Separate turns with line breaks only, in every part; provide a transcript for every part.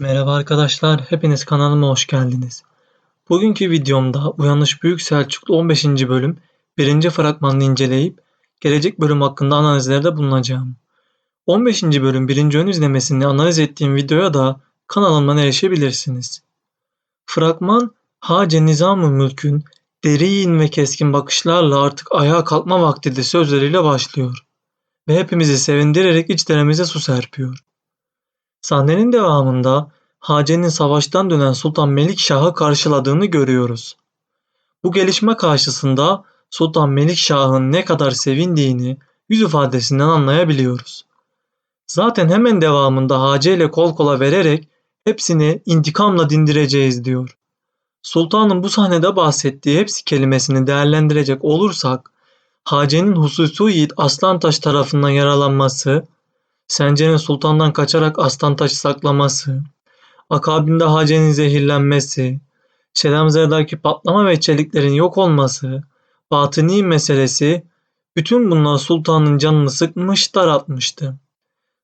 Merhaba arkadaşlar, hepiniz kanalıma hoş geldiniz. Bugünkü videomda Uyanış Büyük Selçuklu 15. bölüm 1. fragmanını inceleyip gelecek bölüm hakkında analizlerde bulunacağım. 15. bölüm 1. ön izlemesini analiz ettiğim videoya da kanalımdan erişebilirsiniz. Fragman Hace Nizam-ı Mülk'ün derin ve keskin bakışlarla artık ayağa kalkma vaktidir sözleriyle başlıyor ve hepimizi sevindirerek içlerimize su serpiyor. Sahnenin devamında Hace'nin savaştan dönen Sultan Melikşah'ı karşıladığını görüyoruz. Bu gelişme karşısında Sultan Melikşah'ın ne kadar sevindiğini yüz ifadesinden anlayabiliyoruz. Zaten hemen devamında Hace ile kol kola vererek hepsini intikamla dindireceğiz diyor. Sultanın bu sahnede bahsettiği hepsi kelimesini değerlendirecek olursak Hace'nin hususi yiğit Aslantaş tarafından yaralanması, Sencer'in sultandan kaçarak Aslantaş'ı saklaması, akabinde Hace'nin zehirlenmesi, Şelemzer'deki patlama ve çeliklerin yok olması, batıni meselesi bütün bunlar sultanın canını sıkmış daraltmıştı.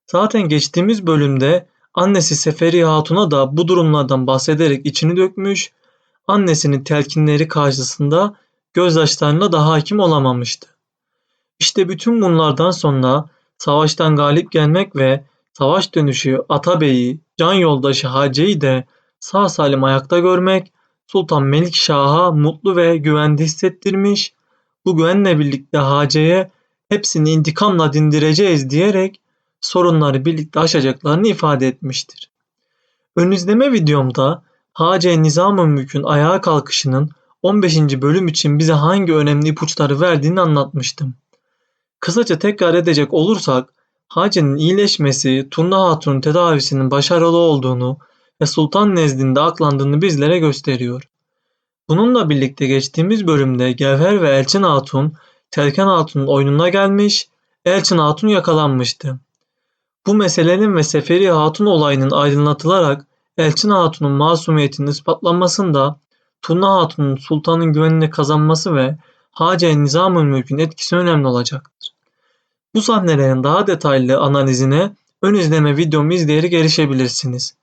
Zaten geçtiğimiz bölümde annesi Seferi Hatun'a da bu durumlardan bahsederek içini dökmüş, annesinin telkinleri karşısında gözyaşlarına da hakim olamamıştı. İşte bütün bunlardan sonra savaştan galip gelmek ve savaş dönüşü Atabey'i, can yoldaşı Hace'yi de sağ salim ayakta görmek Sultan Melikşah'a mutlu ve güvende hissettirmiş, bu güvenle birlikte Hace'ye hepsini intikamla dindireceğiz diyerek sorunları birlikte aşacaklarını ifade etmiştir. Ön izleme videomda Hace Nizam-ı Mülk'ün ayağa kalkışının 15. bölüm için bize hangi önemli ipuçları verdiğini anlatmıştım. Kısaca tekrar edecek olursak Hace'nin iyileşmesi Turna Hatun'un tedavisinin başarılı olduğunu ve sultan nezdinde aklandığını bizlere gösteriyor. Bununla birlikte geçtiğimiz bölümde Gevher ve Elçin Hatun Telken Hatun'un oyununa gelmiş, Elçin Hatun yakalanmıştı. Bu meselenin ve Seferi Hatun olayının aydınlatılarak Elçin Hatun'un masumiyetinin ispatlanmasında Turna Hatun'un sultanın güvenini kazanması ve Hace Nizam-ı Mülk'ün etkisi önemli olacaktır. Bu sahnelerin daha detaylı analizine ön izleme videomu izleyerek erişebilirsiniz.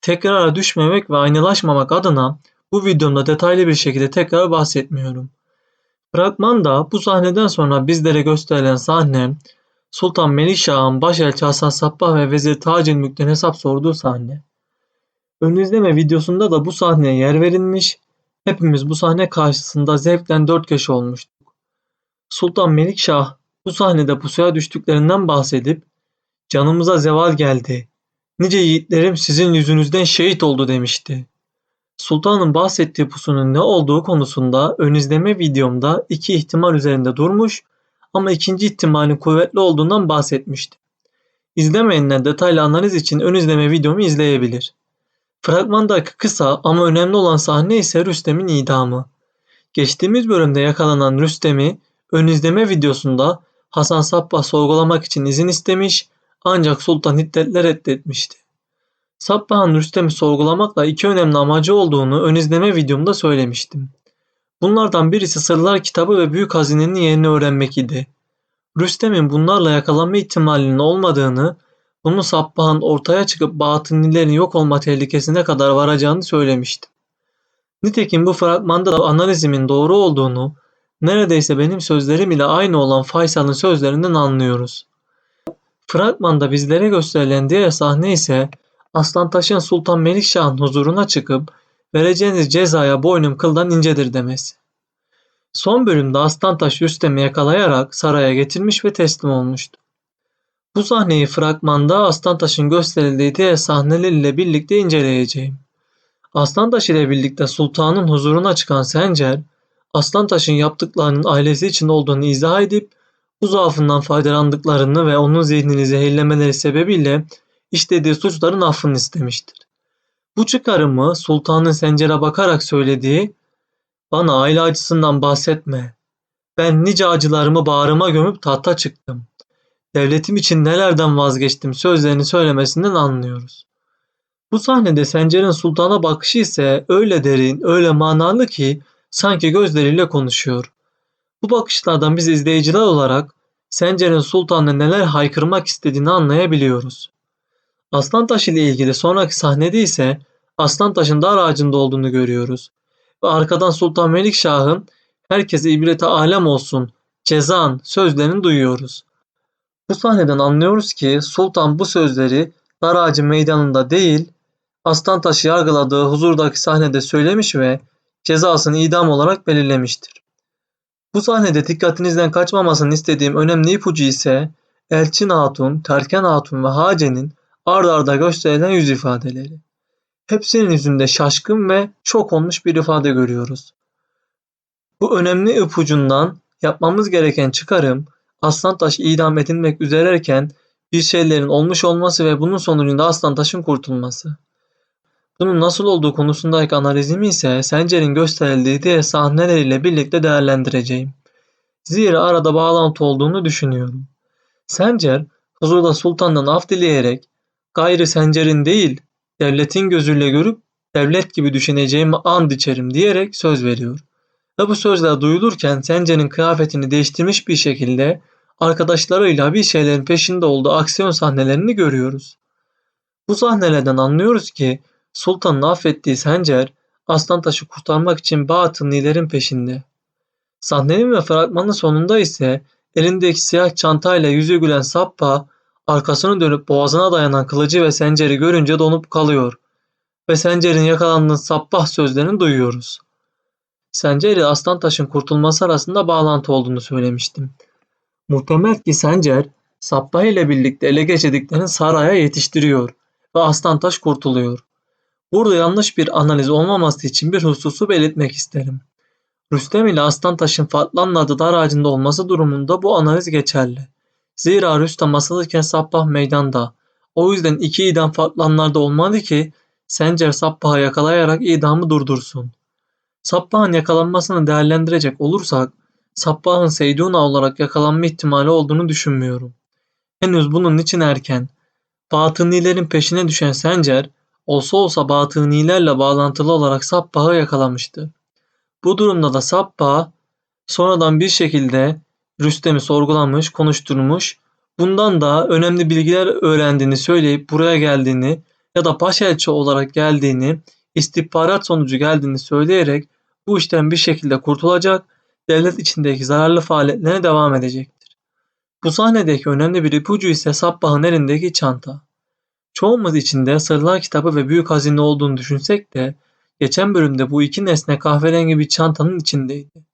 Tekrara düşmemek ve aynılaşmamak adına bu videomda detaylı bir şekilde tekrar bahsetmiyorum. Fragmanda bu sahneden sonra bizlere gösterilen sahne Sultan Melikşah'ın başelçi Hasan Sabbah ve Vezir Tacil Mülk'ten hesap sorduğu sahne. Ön izleme videosunda da bu sahneye yer verilmiş, hepimiz bu sahne karşısında zevkten dört köşe olmuştuk. Sultan Melikşah bu sahnede pusuya düştüklerinden bahsedip canımıza zeval geldi. Nice yiğitlerim sizin yüzünüzden şehit oldu demişti. Sultanın bahsettiği pusunun ne olduğu konusunda ön izleme videomda iki ihtimal üzerinde durmuş ama ikinci ihtimalin kuvvetli olduğundan bahsetmişti. İzlemeyenler detaylı analiz için ön izleme videomu izleyebilir. Fragmandaki kısa ama önemli olan sahne ise Rüstem'in idamı. Geçtiğimiz bölümde yakalanan Rüstem'i ön izleme videosunda Hasan Sabbah sorgulamak için izin istemiş ancak Sultan Hiddetler reddetmişti. Sabbah'ın Rüstem'i sorgulamakla iki önemli amacı olduğunu ön izleme videomda söylemiştim. Bunlardan birisi Sırlar kitabı ve Büyük Hazinenin yerini öğrenmek idi. Rüstem'in bunlarla yakalanma ihtimalinin olmadığını, bunu Sabbah'ın ortaya çıkıp batınilerin yok olma tehlikesine kadar varacağını söylemiştim. Nitekim bu fragmanda da analizimin doğru olduğunu neredeyse benim sözlerim ile aynı olan Faysal'ın sözlerinden anlıyoruz. Fragmanda bizlere gösterilen diğer sahne ise Aslantaş'ın Sultan Melikşah'ın huzuruna çıkıp vereceğiniz cezaya boynum kıldan incedir demesi. Son bölümde Aslantaş Rüstem'i yakalayarak saraya getirmiş ve teslim olmuştu. Bu sahneyi fragmanda Aslantaş'ın gösterildiği diğer sahneleriyle birlikte inceleyeceğim. Aslantaş ile birlikte sultanın huzuruna çıkan Sencer, Aslantaş'ın yaptıklarının ailesi için olduğunu izah edip bu zaafından faydalandıklarını ve onun zihnini zehirlemeleri sebebiyle işlediği suçların affını istemiştir. Bu çıkarımı sultanın Sencer'e bakarak söylediği ''Bana aile acısından bahsetme. Ben nice acılarımı bağrıma gömüp tahta çıktım. Devletim için nelerden vazgeçtim sözlerini söylemesinden anlıyoruz. Bu sahnede Sencer'in sultana bakışı ise öyle derin, öyle manalı ki sanki gözleriyle konuşuyor. Bu bakışlardan biz izleyiciler olarak Sencer'in sultanla neler haykırmak istediğini anlayabiliyoruz. Aslantaş ile ilgili sonraki sahnede ise Aslantaş'ın dar ağacında olduğunu görüyoruz. Ve arkadan Sultan Melikşah'ın herkese ibrete alem olsun, cezan sözlerini duyuyoruz. Bu sahneden anlıyoruz ki Sultan bu sözleri dar ağacı meydanında değil, Aslantaş'ı yargıladığı huzurdaki sahnede söylemiş ve cezasını idam olarak belirlemiştir. Bu sahnede dikkatinizden kaçmamasını istediğim önemli ipucu ise Elçin Hatun, Terken Hatun ve Hace'nin ard arda gösterilen yüz ifadeleri. Hepsinin yüzünde şaşkın ve şok olmuş bir ifade görüyoruz. Bu önemli ipucundan yapmamız gereken çıkarım Aslantaş idam edilmek üzereyken bir şeylerin olmuş olması ve bunun sonucunda Aslantaş'ın kurtulması. Bunun nasıl olduğu konusundaki analizimi ise Sencer'in gösterildiği diğer sahneleriyle birlikte değerlendireceğim. Zira arada bağlantı olduğunu düşünüyorum. Sencer, huzurda sultandan af dileyerek gayrı Sencer'in değil devletin gözüyle görüp devlet gibi düşüneceğimi and içerim diyerek söz veriyor. Ve bu sözler duyulurken Sencer'in kıyafetini değiştirmiş bir şekilde arkadaşlarıyla bir şeylerin peşinde olduğu aksiyon sahnelerini görüyoruz. Bu sahnelerden anlıyoruz ki Sultan'ın affettiği Sencer, Aslantaş'ı kurtarmak için Batınilerin peşinde. Sahnenin ve fragmanın sonunda ise elindeki siyah çantayla yüzü gülen Sappa, arkasını dönüp boğazına dayanan kılıcı ve Sencer'i görünce donup kalıyor ve Sencer'in yakalandığı Sappah sözlerini duyuyoruz. Sencer ile Aslantaş'ın kurtulması arasında bağlantı olduğunu söylemiştim. Muhtemel ki Sencer, Sappah ile birlikte ele geçirdiklerini saraya yetiştiriyor ve Aslantaş kurtuluyor. Burada yanlış bir analiz olmaması için bir hususu belirtmek isterim. Rüstem ile Aslantaş'ın farklı anladığı dar ağacında olması durumunda bu analiz geçerli. Zira Rüstem asılırken Sappah meydanda. O yüzden iki idam farklı anlarda olmalı ki Sencer Sappah'ı yakalayarak idamı durdursun. Sappah'ın yakalanmasını değerlendirecek olursak Sappah'ın Seyduna olarak yakalanma ihtimali olduğunu düşünmüyorum. Henüz bunun için erken. Batınilerin peşine düşen Sencer olsa olsa batınilerle bağlantılı olarak Sappah'ı yakalamıştı. Bu durumda da Sappah sonradan bir şekilde Rüstem'i sorgulamış, konuşturmuş, bundan da önemli bilgiler öğrendiğini söyleyip buraya geldiğini ya da paşaelçi olarak geldiğini, istihbarat sonucu geldiğini söyleyerek bu işten bir şekilde kurtulacak, devlet içindeki zararlı faaliyetlerine devam edecektir. Bu sahnedeki önemli bir ipucu ise Sabbah'ın elindeki çanta. Çoğumuz içinde Sırlar kitabı ve büyük hazine olduğunu düşünsek de geçen bölümde bu iki nesne kahverengi bir çantanın içindeydi.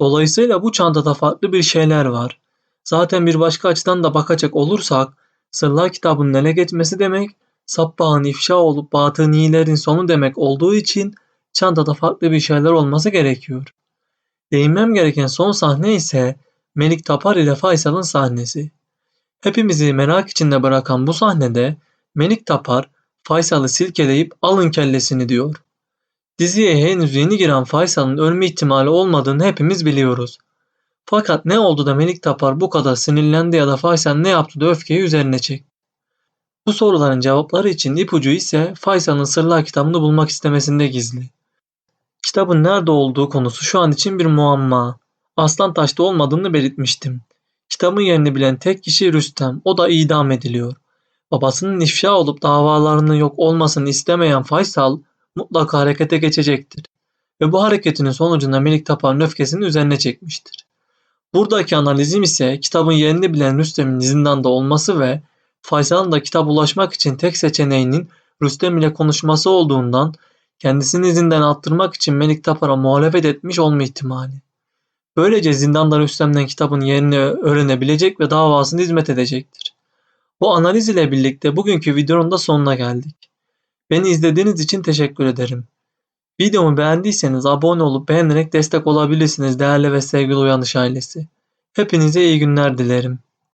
Dolayısıyla bu çantada farklı bir şeyler var. Zaten bir başka açıdan da bakacak olursak Sırlar kitabının ele geçmesi demek Sabbah'ın ifşa olup batınilerin sonu demek olduğu için çantada farklı bir şeyler olması gerekiyor. Değinmem gereken son sahne ise Melik Tapar ile Faysal'ın sahnesi. Hepimizi merak içinde bırakan bu sahnede Melik Tapar Faysal'ı silkeleyip alın kellesini diyor. Diziye henüz yeni giren Faysal'ın ölme ihtimali olmadığını hepimiz biliyoruz. Fakat ne oldu da Melik Tapar bu kadar sinirlendi ya da Faysal ne yaptı da öfkeyi üzerine çekti? Bu soruların cevapları için ipucu ise Faysal'ın Sırlar kitabını bulmak istemesinde gizli. Kitabın nerede olduğu konusu şu an için bir muamma. Aslan taşta olmadığını belirtmiştim. Kitabın yerini bilen tek kişi Rüstem. O da idam ediliyor. Babasının ifşa olup davalarının yok olmasını istemeyen Faysal mutlaka harekete geçecektir. Ve bu hareketinin sonucunda Melik Tapar'ın öfkesini üzerine çekmiştir. Buradaki analizim ise kitabın yerini bilen Rüstem'in zindanda olması ve Faysal'ın da kitap ulaşmak için tek seçeneğinin Rüstem ile konuşması olduğundan kendisini izinden attırmak için Melik Tapar'a muhalefet etmiş olma ihtimali. Böylece zindanda Rüstem'den kitabın yerini öğrenebilecek ve davasını hizmet edecektir. Bu analiz ile birlikte bugünkü videonun da sonuna geldik. Beni izlediğiniz için teşekkür ederim. Videomu beğendiyseniz abone olup beğenerek destek olabilirsiniz değerli ve sevgili uyanış ailesi. Hepinize iyi günler dilerim.